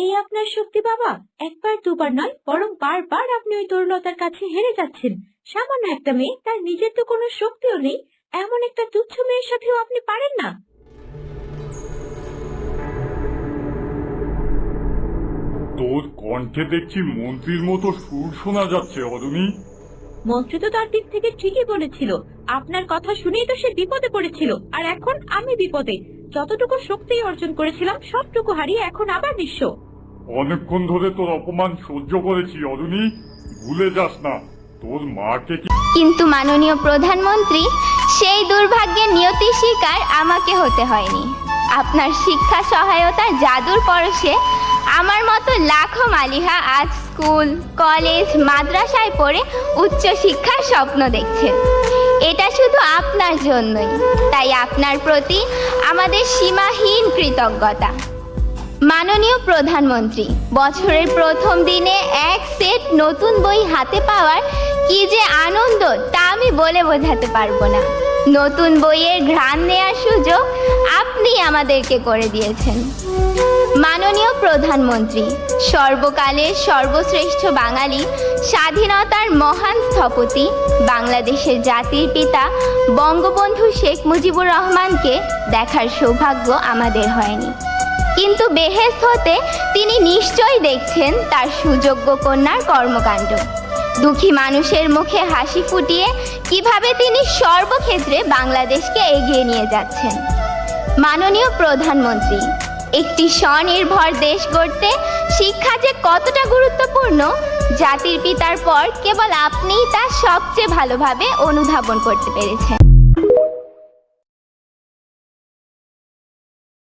এই আপনার শক্তি বাবা একবার দুবার নয় বরং বারবার আপনি ওই তরুলতার কাছে হেরে যাচ্ছেন। সামান্য একটা মেয়ে তার নিজের তো কোনো শক্তিও নেই এমন একটা তুচ্ছ মেয়ের সাথেও আপনি পারেন না। তোর কণ্ঠে দেখছি মন্ত্রীর মতো সুর শোনা যাচ্ছে অরুণী মন্ত্রী তো তার দিক থেকে ঠিকই বলেছিল। আপনার কথা শুনেই তো সে বিপদে পড়েছিল আর এখন আমি বিপদে। যতটুকু শক্তি অর্জন করেছিলাম সবটুকু হারিয়ে এখন আবার নিঃস্ব। অনেকক্ষণ ধরে তোর অপমান সহ্য করেছি, অরুণী। ভুলে যাস না, তোর মাকে কিন্তু মাননীয় প্রধানমন্ত্রী, সেই দুর্ভাগ্যের নিয়তি শিকার আমাকে হতে হয়নি। আপনার শিক্ষা সহায়তার জাদুর পরশে আমার মতো লাখো মালিহা আজ স্কুল, কলেজ, মাদ্রাসায় পড়ে উচ্চ শিক্ষার স্বপ্ন দেখছে। এটা শুধু আপনার জন্যই, তাই আপনার প্রতি আমাদের সীমাহীন কৃতজ্ঞতা। মাননীয় প্রধানমন্ত্রী, বছরের প্রথম দিনে এক সেট নতুন বই হাতে পাওয়ার কি যে আনন্দ তা আমি বলে বোঝাতে পারব না। নতুন বইয়ের ঘ্রাণ নেওয়ার সুযোগ আপনি আমাদেরকে করে দিয়েছেন। মাননীয় প্রধানমন্ত্রী সর্বকালের সর্বশ্রেষ্ঠ বাঙালি, স্বাধীনতার মহান স্থপতি, বাংলাদেশের জাতির পিতা বঙ্গবন্ধু শেখ মুজিবুর রহমানকে দেখার সৌভাগ্য আমাদের হয়নি। কিন্তু বেহেস্ত হতে তিনি নিশ্চয়ই দেখছেন তার সুযোগ্য কন্যার কর্মকাণ্ড। দুঃখী মানুষের মুখে হাসি ফুটিয়ে কীভাবে তিনি সর্বক্ষেত্রে বাংলাদেশকে এগিয়ে নিয়ে যাচ্ছেন। মাননীয় প্রধানমন্ত্রী, একটি স্বনির্ভর দেশ গড়তে শিক্ষা যে কতটা গুরুত্বপূর্ণ, জাতির পিতার পর কেবল আপনিই তা সবচেয়ে ভালোভাবে অনুধাবন করতে পেরেছেন।